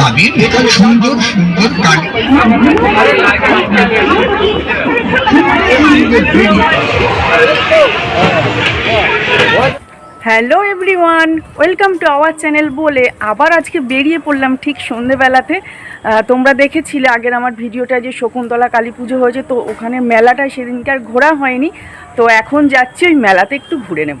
পাবেন সুন্দর সুন্দর hello everyone welcome to our channel বলে আবার আজকে বেরিয়ে পড়লাম ঠিক সন্ধেবেলাতে। তোমরা দেখেছিলে আগের আমার ভিডিওটা যে শকুন্তলা কালী পুজো হয়েছে, তো ওখানে মেলাটা সেদিনকে আর ঘোরা হয়নি। তো এখন যাচ্ছি ওই মেলাতে একটু ঘুরে নেব।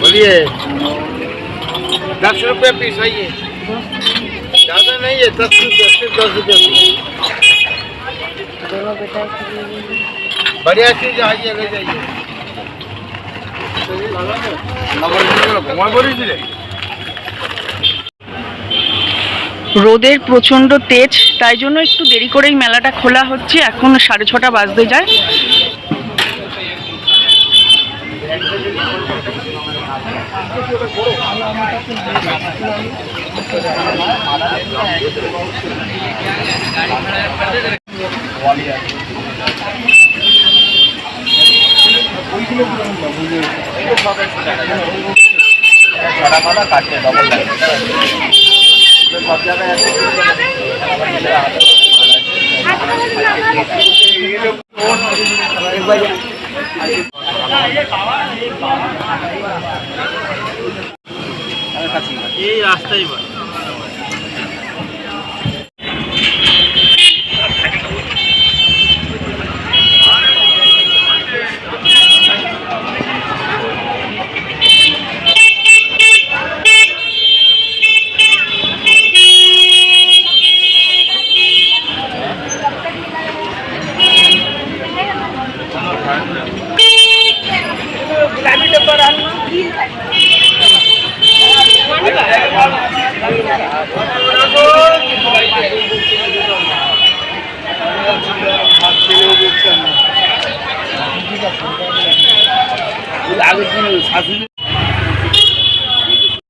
बोलिए। दस रुपये पीस है ज़्यादा नहीं है, दस रुपये, सिर्फ़ दस रुपये बढ़िया चीज़ आइए, ले जाइए। রোদের প্রচণ্ড তেজ, তাই জন্য একটু দেরি করেই মেলাটা খোলা হচ্ছে। এখন সাড়ে ছটা বাজতে যায়। এই রাস্তাই আগে কিনে শাশুড়ি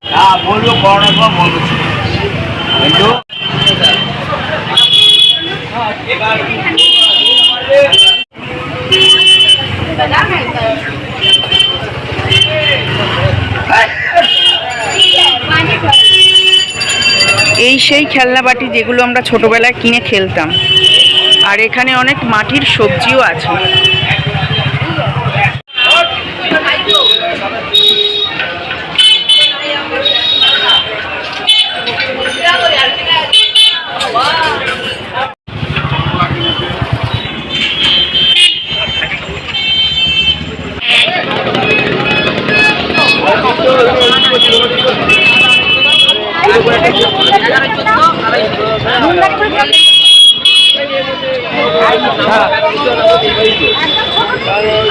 হ্যাঁ বলব করোনার পর বলব কিন্তু এই সেই খেলনা বাটি যেগুলো আমরা ছোটবেলায় কিনে খেলতাম। আর এখানে অনেক মাটির সবজিও আছে।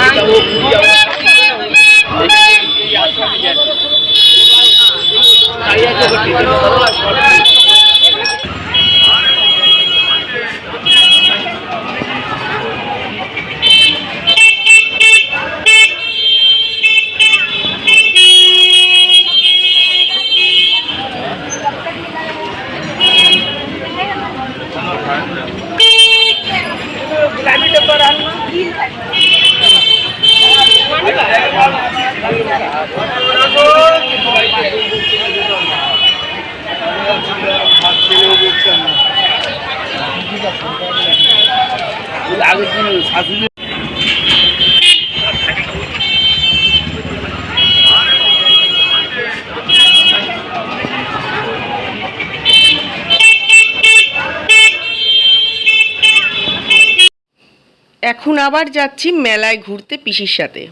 আগে শাশুড়ি এখন আবার যাচ্ছি মেলায় ঘুরতে পিসির সাথে।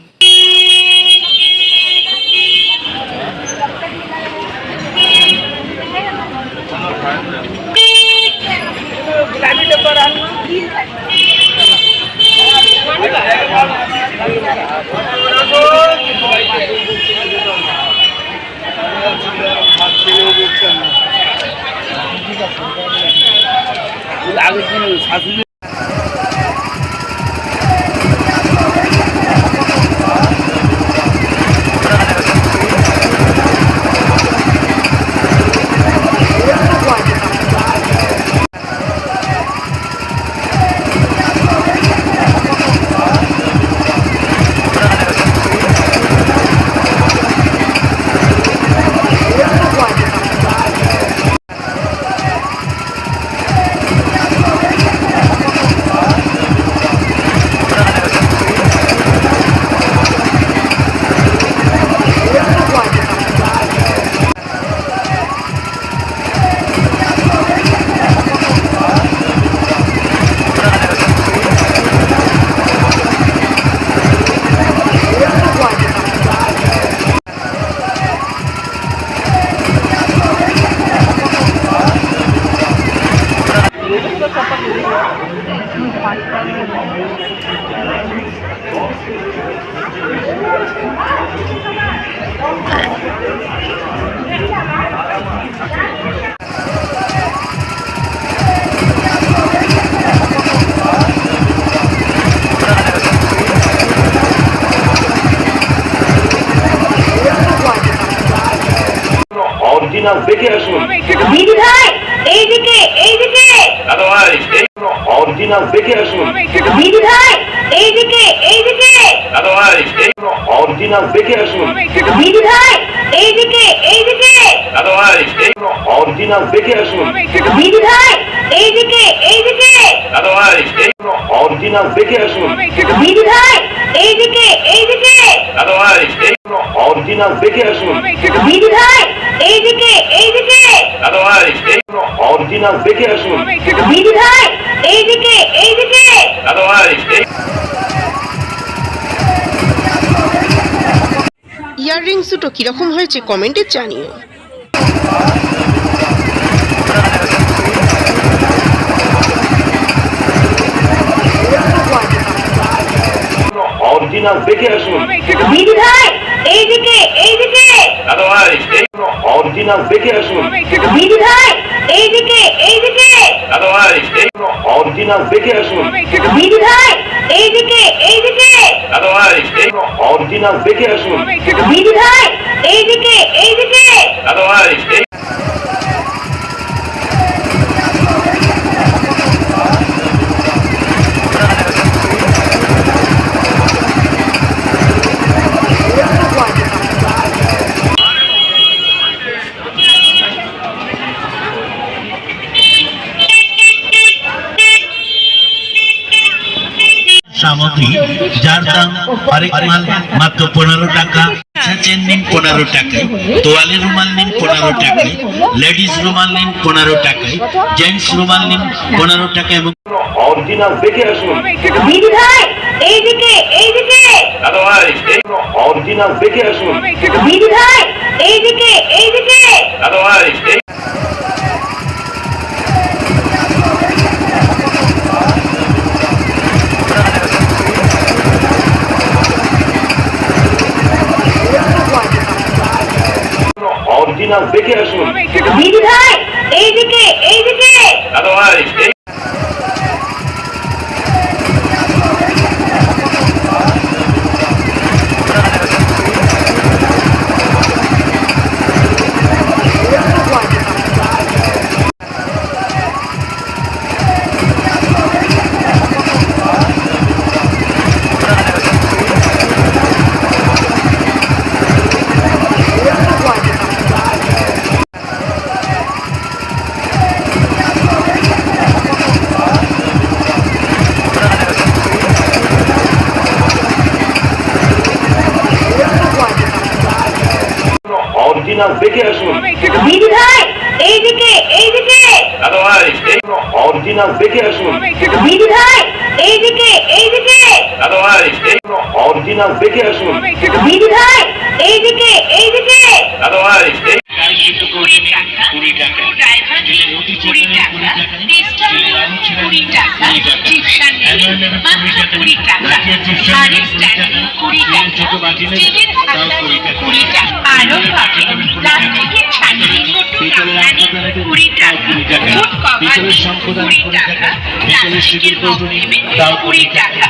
আগের দিন শাশুড়ি অরিজিনাল দেখে আসুন। দিদি ভাই এইদিকে এইদিকে। আদারওয়াইজ এই অরিজিনাল দেখে আসুন। দিদি ভাই এইদিকে এইদিকে। আদারওয়াইজ এই অরিজিনাল দেখে আসুন। দিদি ভাই এইদিকে এইদিকে। আদারওয়াইজ এই অরিজিনাল দেখে আসুন। দিদি ভাই এইদিকে এইদিকে। আদারওয়াইজ এই অরিজিনাল দেখে আসুন। দিদি ভাই এইদিকে এইদিকে। আদারওয়াইজ এই অরিজিনাল দেখে আসুন। দিদি ভাই এইদিকে এইদিকে আদারওয়াইজ এই অরিজিনাল দেখে আসুন। দিদি ভাই এইদিকে এইদিকে। দুটো কীরকম হয়েছে কমেন্টে জানিও। অরিজিনাল দেখে আসুন। দিদি ভাই এইদিকে এইদিকে। আদারওয়াইজ এই অরিজিনাল দেখে আসুন। দিদি ভাই এইদিকে এইদিকে। আদারওয়াইজ এই অরিজিনাল দেখে আসুন। দিদি ভাই এইদিকে এইদিকে। দাদা এই অরিজিনাল দেখে আসুন। দিদি ভাই এইদিকে এইদিকে। আদারওয়াইজ এই সামগ্রী যার দাম আরেক মাল মাত্র পনেরো টাকা। চেন নিন পনেরো টাকায়। তোয়ালে রুমাল নিন পনেরো টাকায়। লেডিস রুমাল নিন পনেরো টাকায়। জেন্টস রুমাল নিন পনেরো টাকা এবং অরিজিনাল দেখে আসুন। দিদি ভাই এইদিকে এইদিকে। আদারওয়াইজ এই অরিজিনাল দেখে আসুন। দিদি ভাই এইদিকে এইদিকে। আদারওয়াইজ এই অরিজিনাল দেখে আসুন। দিদি ভাই এইদিকে এইদিকে। দাদা এই অরিজিনাল দেখে আসুন। দিদি ভাই এইদিকে এইদিকে। এই অরিজিনাল দেখে আসুন। দিদি ভাই এইদিকে এইদিকে। আদারওয়াইজ এই কুড়ি শিবির কৌটুনি তাও কুড়ি টাকা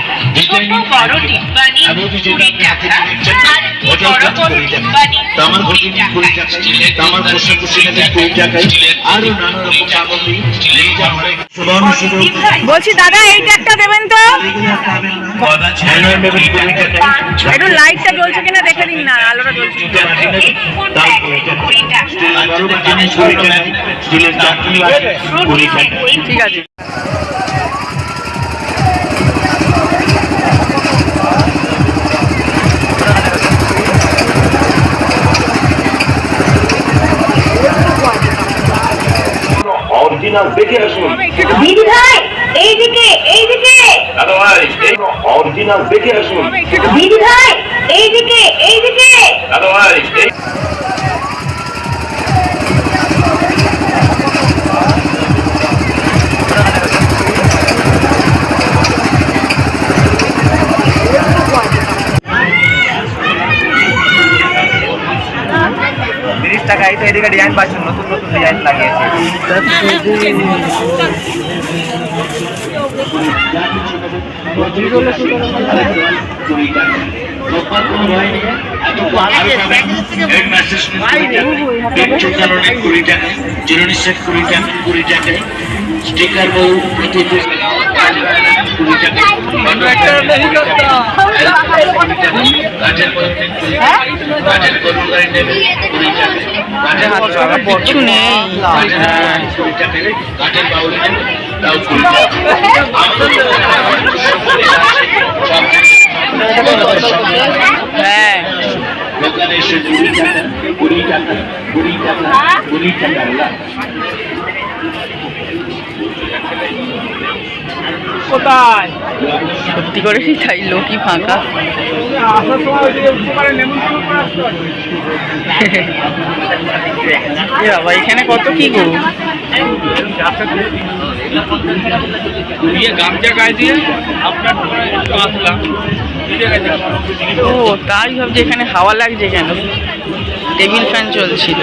ওটাও কাজ কুড়ি টাকা তামার কুড়ি টাকা তামার পোশাক কুড়ি টাকায় আরও নানা রকম সামগ্রী বলছি দাদা এই ট্যাগটা দেবেন তো একটু লাইটটা জ্বলছে কিনা দেখে দিন না আলোটা জ্বলছে ঠিক আছে অরিজিনাল দেখে আসুন। দিদি ভাই এইদিকে এইদিকে। দাদা ভাই অরিজিনাল দেখে আসুন। দিদি ভাই এইদিকে এইদিকে। দাদা ভাই এই তিরিশ টাকায় তো এদিকে ডিজাইন পাচ্ছেন নতুন নতুন ডিজাইন লাগিয়েছে। কুড়ি টাকা জিরোনি সেট কুড়ি টাকা কুড়ি টাকায় স্টিকার বউ এটি কিছু নেই হ্যাঁ কুড়ি টাকা কুড়ি টাকা কুড়ি টাকা কুড়ি টাকা কোথায়? সত্যি করে তাই? লোকই ফাঁকা। বাবা এখানে কত কি গো? গামছা গায়ে দিয়ে আপনার আসলাম। ও তাই ভাবছি এখানে হাওয়া লাগছে কেন? টেবিল ফ্যান চলছিল।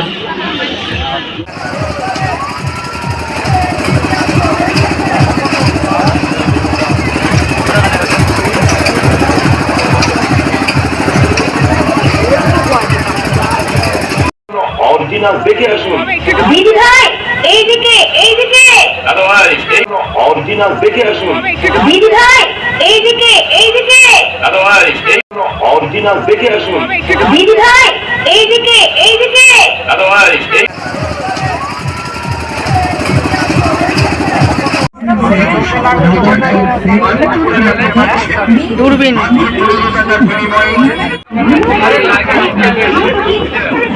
অরিজিনাল দেখে আসুন। দিদি ভাই এইদিকে এইদিকে। দাদা ভাই অরিজিনাল দেখে আসুন। দিদি ভাই এইদিকে এইদিকে। দাদা ভাই অরিজিনাল দেখে আসুন। দিদি ভাই এইদিকে এইদিকে। দাদা ভাই এই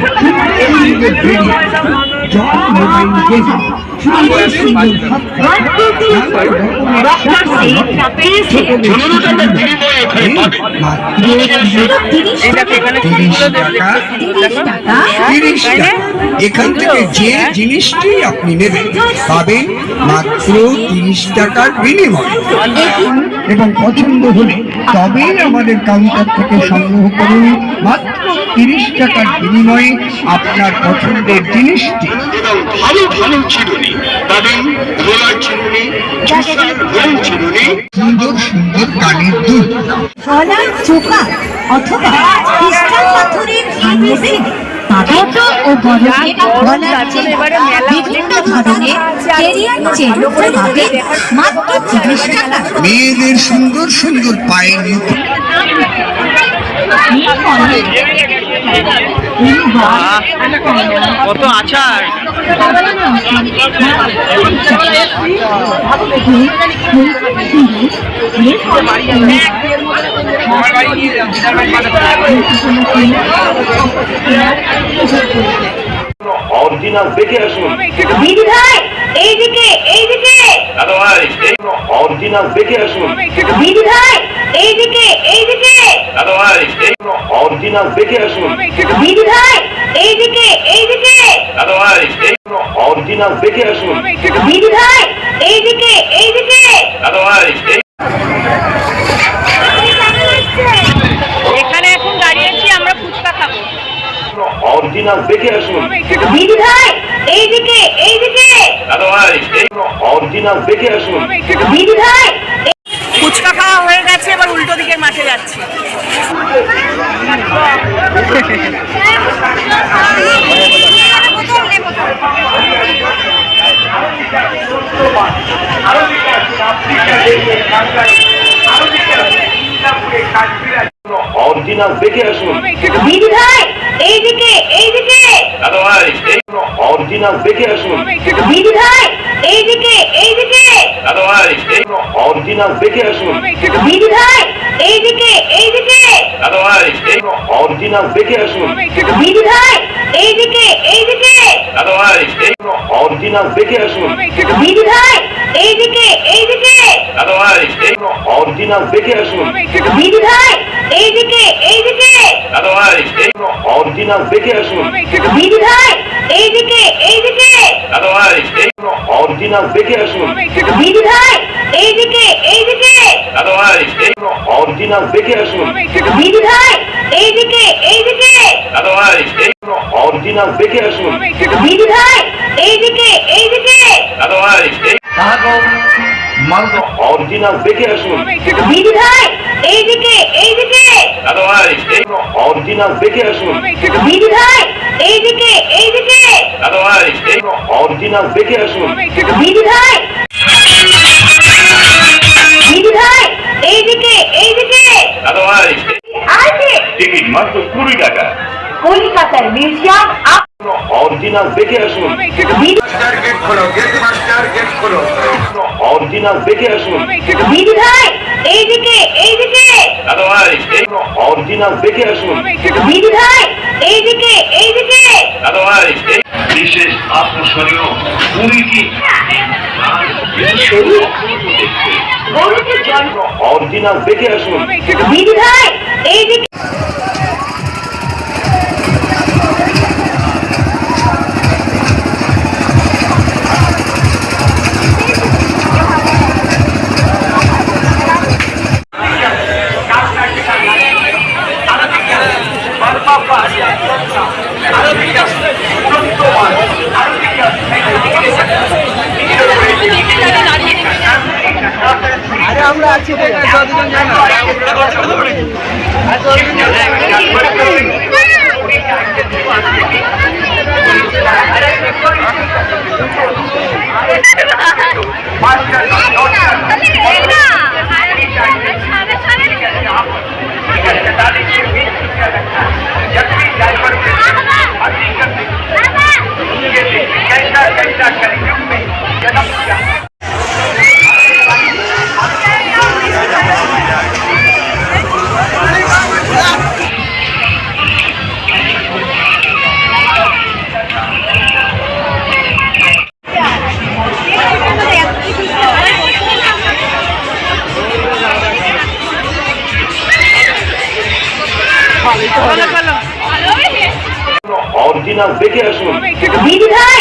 দূরবীন এই দেখো এখানে ফুলগুলো এখান থেকে যে জিনিসটি আপনি নেবেন পাবেন মাত্র তিরিশ টাকার বিনিময়। এবং পছন্দ হলে তবেই আমাদের কাউন্টার থেকে সংগ্রহ করুন মাত্র তিরিশ টাকার বিনিময়ে আপনার পছন্দের জিনিসটি। ভালো ভালো চিরুনি পাবেন রোলার চিরুনি জুসার রোল চিরুনি। সুন্দর সুন্দর কানের দুল গলার চোকা অথবা ক্রিস্টাল পাথরের আঙ্গুঠি পাবেন ও গরমে গলার চেন বিভিন্ন ধরনের কেরিয়ার চেন পাবেন মাত্র তিরিশ টাকা। মেয়েদের সুন্দর সুন্দর পায়ের মুঠো আহ, কত আচার অরিজিনাল দেখে আসুন। দিদি ভাই এইদিকে এইদিকে। দাদা ভাই এই অরিজিনাল দেখে আসুন। দিদি ভাই এখানে এখন দাঁড়িয়ে আছি আমরা ফুচকা খাব। অরিজিনাল দেখে আসুন। দিদি ভাই এইদিকে এইদিকে। দাদা ভাই অরিজিনাল দেখে আসুন। দিদি ভাই ফুচকা খাওয়া হয়ে গেছে এবার উল্টো দিকের মাঠে যাচ্ছি। অরিজিনাল দেখে আসুন। দিদি ভাই এইদিকে এইদিকে। দাদা ভাই এই অরিজিনাল দেখে আসুন। দিদি ভাই এইদিকে এইদিকে। দাদা ভাই এই অরিজিনাল দেখে আসুন। দিদি ভাই এইদিকে এইদিকে। দাদা ভাই এই অরিজিনাল দেখে আসুন। দিদি ভাই এইদিকে এইদিকে। দাদা ভাই এই অরিজিনাল দেখে আসুন। দিদি ভাই এইদিকে এইদিকে। দাদা ভাই এই অরিজিনাল দেখে আসুন। দিদি ভাই এইদিকে এইদিকে। দাদা ভাই এই অরিজিনাল দেখে আসুন। দিদি ভাই এইদিকে এইদিকে। দাদা ভাই এই অরিজিনাল দেখে আসুন। দিদি ভাই এইদিকে এইদিকে। দাদা ভাই এই অরিজিনাল দেখে আসুন। দিদি ভাই এইদিকে এইদিকে। দাদা ভাই এই অরিজিনাল দেখে আসুন। দিদি ভাই এইদিকে এইদিকে। দাদা ভাই এই অরিজিনাল দেখে আসুন। দিদি ভাই এইদিকে এইদিকে। দাদা ভাই এই অরিজিনাল দেখে আসুন। দিদি ভাই এইদিকে এইদিকে। দাদা ভাই এই অরিজিনাল দেখে আসুন। দিদি ভাই। দিদি ভাই এইদিকে এইদিকে। দাদা ভাই আছে টিকিট মাত্র কুড়ি টাকা। কলকাতার মিউজিয়াম অরিজিনাল দেখে আসুন। দিদি অরিজিনাল দেখে আসুন। দিদি ভাই এইদিকে এইদিকে। দাদা ভাই অরিজিনাল দেখে আসুন। দিদি ভাই এইদিকে এইদিকে। দাদা ভাই এই বিশেষ আকর্ষণীয় জল অরিজিনাল দেখে আসুন। দিদি ভাই এইদিকে। দেখে আসুন। দিদি ভাই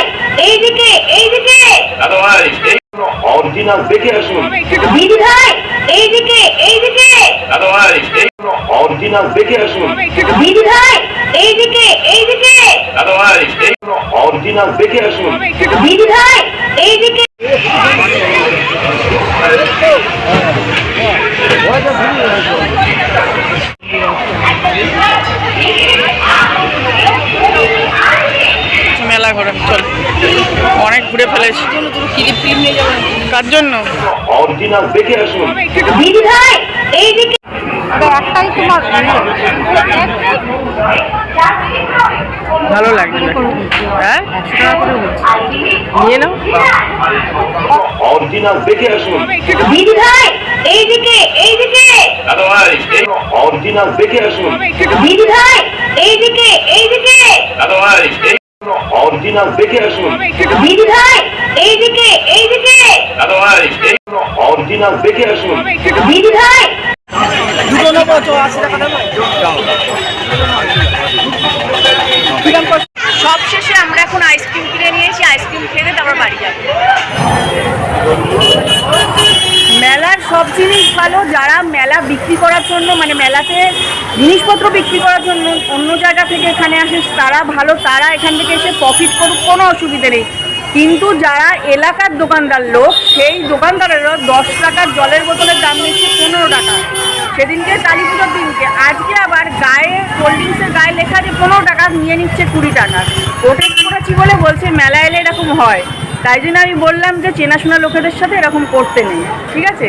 এইদিকে এইদিকে। দাদা ভাই এই অরিজিনাল দেখে আসুন। দিদি ভাই এইদিকে এইদিকে। দাদা ভাই এই অরিজিনাল দেখে আসুন। দিদি ভাই এইদিকে এইদিকে। দাদা ভাই অরিজিনাল দেখে আসুন দিদি ভাই এইদিকে মেলা ঘোরা চল অনেক ঘুরে ফেলেছি কার জন্য? অরিজিনাল দেখে আসুন। দিদি ভাই এইদিকে ভালো লাগবে হ্যাঁ? একশো টাকা করে বলছি। নিয়ে নাও। অরিজিনাল দেখে আসুন। দিদি ভাই এইদিকে এইদিকে দাদা ভাই এই অরিজিনাল দেখে আসুন। দিদি ভাই এইদিকে এইদিকে দাদা ভাই এই অরিজিনাল দেখে আসুন। দিদি ভাই এইদিকে এইদিকে। দাদা ভাই এই অরিজিনাল দেখে আসুন। দিদি ভাই। সব শেষে আমরা এখন আইসক্রিম কিনে নিয়েছি আইসক্রিম খেতে তারপর বাড়ি যাব। মেলার সব জিনিস ভালো, যারা মেলা বিক্রি করার জন্য মানে মেলাতে জিনিসপত্র বিক্রি করার জন্য অন্য জায়গা থেকে এখানে আসে, তারা ভালো, তারা এখান থেকে এসে প্রফিট করুক, কোনো অসুবিধে নেই। কিন্তু যারা এলাকার দোকানদার লোক, সেই দোকানদারেরও দশ টাকার জলের বোতলের দাম নিচ্ছে পনেরো টাকা। সেদিনকে কালী পুজোর দিনকে। আজকে আবার গায়ে, কোল্ড ড্রিঙ্কসের গায়ে লেখা যে পনেরো টাকা নিয়ে নিচ্ছে কুড়ি টাকা। ওটা করেছি বলে বলছে মেলা এলে এরকম হয়। তাই জন্য আমি বললাম যে চেনাশোনা লোকেদের সাথে এরকম করতে নেই, ঠিক আছে?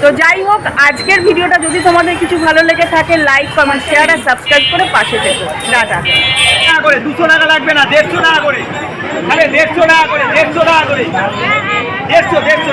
তো যাই হোক, আজকের ভিডিওটা যদি তোমাদের কিছু ভালো লেগে থাকে লাইক কমেন্ট শেয়ার আর সাবস্ক্রাইব করে পাশে থেকো। টাটা। করে, দুশো টাকা লাগবে না, দেড়শো টাকা করে। আরে দেড়শো টাকা করে, দেড়শো টাকা করে। দেড়শো দেড়শো।